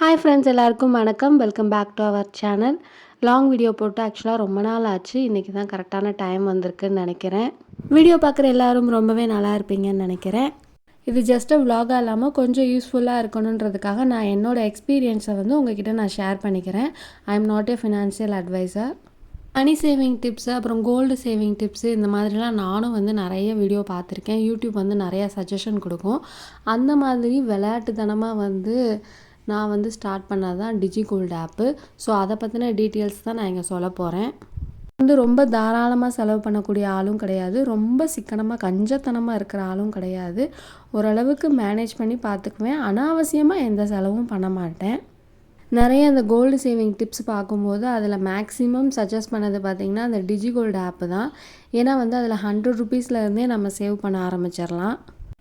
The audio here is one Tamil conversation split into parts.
ஹாய் ஃப்ரெண்ட்ஸ் எல்லாருக்கும் வணக்கம். Welcome back to our channel long video போட்டு ஆக்சுவலாக ரொம்ப நாள் ஆச்சு. இன்றைக்கி தான் கரெக்டான டைம் வந்திருக்குன்னு நினைக்கிறேன். வீடியோ பார்க்குற எல்லாரும் ரொம்பவே நல்லா இருப்பீங்கன்னு நினைக்கிறேன். இது ஜஸ்ட் விலாகாக இல்லாமல் கொஞ்சம் யூஸ்ஃபுல்லாக இருக்கணுன்றதுக்காக நான் என்னோடய எக்ஸ்பீரியன்ஸை வந்து உங்ககிட்ட நான் ஷேர் பண்ணிக்கிறேன். I am not a financial advisor money saving tips அப்புறம் கோல்டு சேவிங் டிப்ஸு இந்த மாதிரிலாம் நானும் வந்து நிறைய வீடியோ பார்த்துருக்கேன். யூடியூப் வந்து நிறையா சஜஷன் கொடுக்கும். அந்த மாதிரி விளையாட்டுத்தனமாக வந்து நான் வந்து ஸ்டார்ட் பண்ணது தான் டிஜிகோல்டு ஆப்பு ஸோ அதை பற்றின டீட்டெயில்ஸ் தான் நான் இங்கே சொல்ல போகிறேன் வந்து ரொம்ப தாராளமாக செலவு பண்ணக்கூடிய ஆளும் கிடையாது. ரொம்ப சிக்கனமாக கஞ்சத்தனமாக இருக்கிற ஆளும் கிடையாது. ஓரளவுக்கு மேனேஜ் பண்ணி பார்த்துக்குவேன். அனாவசியமாக எந்த செலவும் பண்ண மாட்டேன். நிறைய அந்த கோல்டு சேவிங் டிப்ஸ் பார்க்கும்போது அதில் மேக்ஸிமம் சஜஸ்ட் பண்ணது பார்த்திங்கன்னா அந்த டிஜி கோல்டு ஆப்பு தான். ஏன்னா வந்து அதில் ஹண்ட்ரட் ருபீஸ்லேருந்தே நம்ம சேவ் பண்ண ஆரம்பிச்சிடலாம்.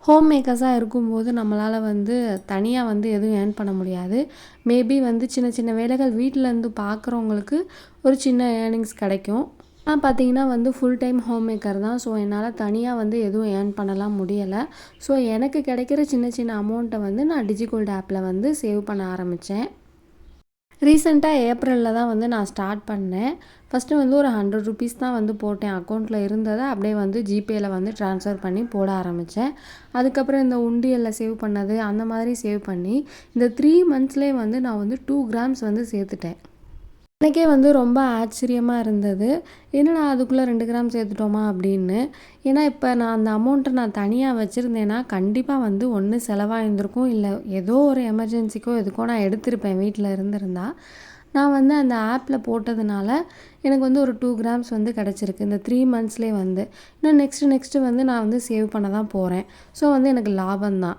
ஹோம் மேக்கர்ஸாக இருக்கும்போது நம்மளால் வந்து தனியாக வந்து எதுவும் ஏர்ன் பண்ண முடியாது. மேபி வந்து சின்ன சின்ன வேலைகள் வீட்டிலேருந்து பார்க்குறவங்களுக்கு ஒரு சின்ன ஏர்னிங்ஸ் கிடைக்கும். நான் பார்த்தீங்கன்னா வந்து ஃபுல் டைம் ஹோம் மேக்கர் தான். ஸோ என்னால் தனியாக வந்து எதுவும் ஏர்ன் பண்ணலாம் முடியலை. ஸோ எனக்கு கிடைக்கிற சின்ன சின்ன அமௌண்ட்டை வந்து நான் டிஜிகோல்டு ஆப்பில் வந்து சேவ் பண்ண ஆரம்பித்தேன் ரீசெண்டாக ஏப்ரலில் தான் வந்து நான் ஸ்டார்ட் பண்ணேன். ஃபஸ்ட்டு வந்து ஒரு ஹண்ட்ரட் ருபீஸ் தான் வந்து போட்டேன். அக்கௌண்ட்டில் இருந்ததை அப்படியே வந்து ஜிபேயில் வந்து ட்ரான்ஸ்ஃபர் பண்ணி போட ஆரம்பித்தேன் அதுக்கப்புறம் இந்த உண்டியலில் சேவ் பண்ணது அந்த மாதிரி சேவ் பண்ணி இந்த த்ரீ மந்த்ஸ்லேயே வந்து நான் வந்து டூ கிராம்ஸ் வந்து சேர்த்துட்டேன். எனக்கே வந்து ரொம்ப ஆச்சரியமாக இருந்தது. என்னடா அதுக்குள்ளே ரெண்டு கிராம் சேர்த்துட்டோமா அப்படின்னு. ஏன்னா இப்போ நான் அந்த அமௌண்ட்டை நான் தனியாக வச்சுருந்தேன்னா கண்டிப்பாக வந்து ஒன்று செலவாகிருந்திருக்கும் இல்லை ஏதோ ஒரு எமர்ஜென்சிக்கோ எதுக்கோ நான் எடுத்திருப்பேன் வீட்டில் இருந்திருந்தா. நான் வந்து அந்த ஆப்பில் போட்டதுனால எனக்கு வந்து ஒரு டூ கிராம்ஸ் வந்து கிடச்சிருக்கு. இந்த த்ரீ மந்த்ஸ்லேயே வந்து. இன்னும் நெக்ஸ்ட்டு நெக்ஸ்ட்டு வந்து நான் வந்து சேவ் பண்ண தான் போகிறேன் ஸோ வந்து எனக்கு லாபம் தான்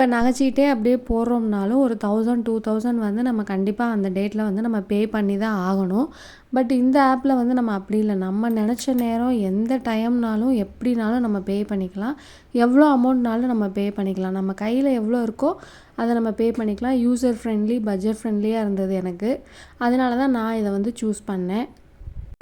இப்போ நகைச்சிக்கிட்டே அப்படியே போடுறோம்னாலும் ஒரு தௌசண்ட் டூ தௌசண்ட் வந்து நம்ம கண்டிப்பாக அந்த டேட்டில் வந்து நம்ம பே பண்ணி தான் ஆகணும். பட் இந்த ஆப்பில் வந்து நம்ம அப்படி இல்லை. நம்ம நினச்ச நேரம் எந்த டைம்னாலும் எப்படினாலும் நம்ம பே பண்ணிக்கலாம். எவ்வளோ அமௌண்ட்னாலும் நம்ம பே பண்ணிக்கலாம். நம்ம கையில் எவ்வளோ இருக்கோ அதை நம்ம பே பண்ணிக்கலாம். யூசர் ஃப்ரெண்ட்லி பட்ஜெட் ஃப்ரெண்ட்லியாக இருந்தது எனக்கு. அதனால தான் நான் இதை வந்து சூஸ் பண்ணேன்.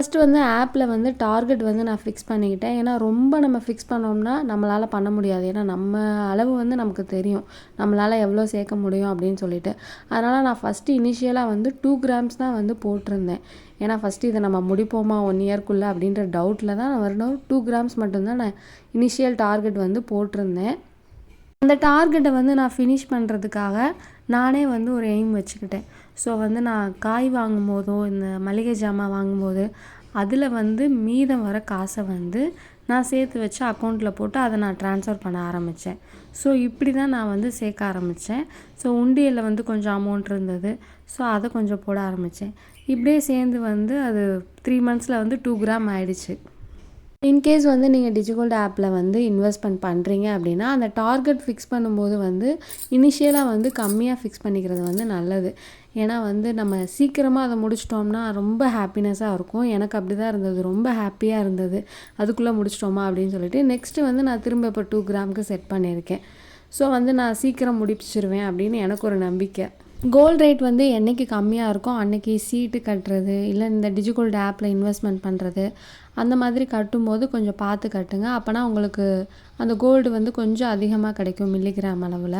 ஃபஸ்ட்டு வந்து ஆப்பில் வந்து டார்கெட் வந்து நான் ஃபிக்ஸ் பண்ணிக்கிட்டேன். ஏன்னா ரொம்ப நம்ம ஃபிக்ஸ் பண்ணோம்னா நம்மளால் பண்ண முடியாது. ஏன்னா நம்ம அளவு வந்து நமக்கு தெரியும். நம்மளால் எவ்வளோ சேர்க்க முடியும் அப்படின்னு சொல்லிட்டு. அதனால் நான் ஃபஸ்ட்டு இனிஷியலாக வந்து டூ கிராம்ஸ் தான் வந்து போட்டிருந்தேன். ஏன்னா ஃபஸ்ட்டு இதை நம்ம முடிப்போமா ஒன் இயர்க்குள்ளே அப்படின்ற டவுட்டில் தான் நான் வரணும். டூ கிராம்ஸ் மட்டும்தான் நான் இனிஷியல் டார்கெட் வந்து போட்டிருந்தேன். அந்த டார்கெட்டை வந்து நான் ஃபினிஷ் பண்ணுறதுக்காக நானே வந்து ஒரு எய்ம் வச்சுக்கிட்டேன். ஸோ வந்து நான் காய் வாங்கும் போதோ இந்த மளிகை ஜாமான் வாங்கும்போது அதில் வந்து மீதம் வர காசை வந்து நான் சேர்த்து வச்சு அக்கௌண்ட்டில் போட்டு அதை நான் ட்ரான்ஸ்ஃபர் பண்ண ஆரம்பித்தேன் ஸோ இப்படி தான் நான் வந்து சேர்க்க ஆரம்பித்தேன் ஸோ உண்டியலில் வந்து கொஞ்சம் அமௌண்ட் இருந்தது. ஸோ அதை கொஞ்சம் போட ஆரம்பித்தேன் இப்படியே சேர்ந்து வந்து அது த்ரீ மந்த்ஸில் வந்து டூ கிராம் ஆயிடுச்சு. இன்கேஸ் வந்து நீங்கள் டிஜிகோல்டு ஆப்பில் வந்து இன்வெஸ்ட்மெண்ட் பண்ணுறீங்க அப்படின்னா அந்த டார்கெட் ஃபிக்ஸ் பண்ணும்போது வந்து இனிஷியலாக வந்து கம்மியாக ஃபிக்ஸ் பண்ணிக்கிறது வந்து நல்லது. ஏன்னா வந்து நம்ம சீக்கிரமாக அதை முடிச்சிட்டோம்னா ரொம்ப ஹாப்பினஸ்ஸாக இருக்கும். எனக்கு அப்படி தான் இருந்தது. ரொம்ப ஹாப்பியாக இருந்தது. அதுக்குள்ளே முடிச்சிட்டோமா அப்படின்னு சொல்லிட்டு நெக்ஸ்ட்டு வந்து நான் திரும்ப இப்போ டூ கிராமுக்கு செட் பண்ணியிருக்கேன். ஸோ வந்து நான் சீக்கிரம் முடிச்சிருவேன் அப்படின்னு எனக்கு ஒரு நம்பிக்கை. கோல்ட் ரேட் வந்து என்றைக்கு கம்மியாக இருக்கோ அன்றைக்கி சீட்டு கட்டுறது இல்லை இந்த டிஜிகோல்டு ஆப்பில் இன்வெஸ்ட்மெண்ட் பண்ணுறது அந்த மாதிரி கட்டும்போது கொஞ்சம் பார்த்து கட்டுங்க. அப்போனா உங்களுக்கு அந்த கோல்டு வந்து கொஞ்சம் அதிகமாக கிடைக்கும் மில்லிகிராம் அளவில்.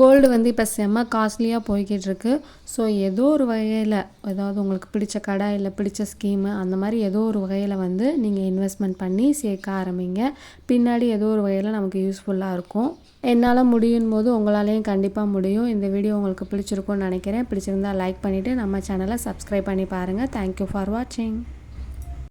கோல்டு வந்து இப்போ செம்ம காஸ்ட்லியாக போய்கிட்டு இருக்கு ஸோ ஏதோ ஒரு வகையில் ஏதாவது உங்களுக்கு பிடிச்ச கடை இல்லை பிடிச்ச ஸ்கீமு அந்த மாதிரி ஏதோ ஒரு வகையில் வந்து நீங்கள் இன்வெஸ்ட்மெண்ட் பண்ணி சேர்க்க ஆரம்பிங்க. பின்னாடி ஏதோ ஒரு வகையில் நமக்கு யூஸ்ஃபுல்லாக இருக்கும். என்னால் முடியும் போது உங்களாலேயும் கண்டிப்பாக முடியும். இந்த வீடியோ உங்களுக்கு பிடிச்சிருக்கும்னு நினைக்கிறேன். பிடிச்சிருந்தால் லைக் பண்ணிவிட்டு நம்ம சேனலை சப்ஸ்கிரைப் பண்ணி பாருங்கள் தேங்க்யூ ஃபார் வாட்சிங்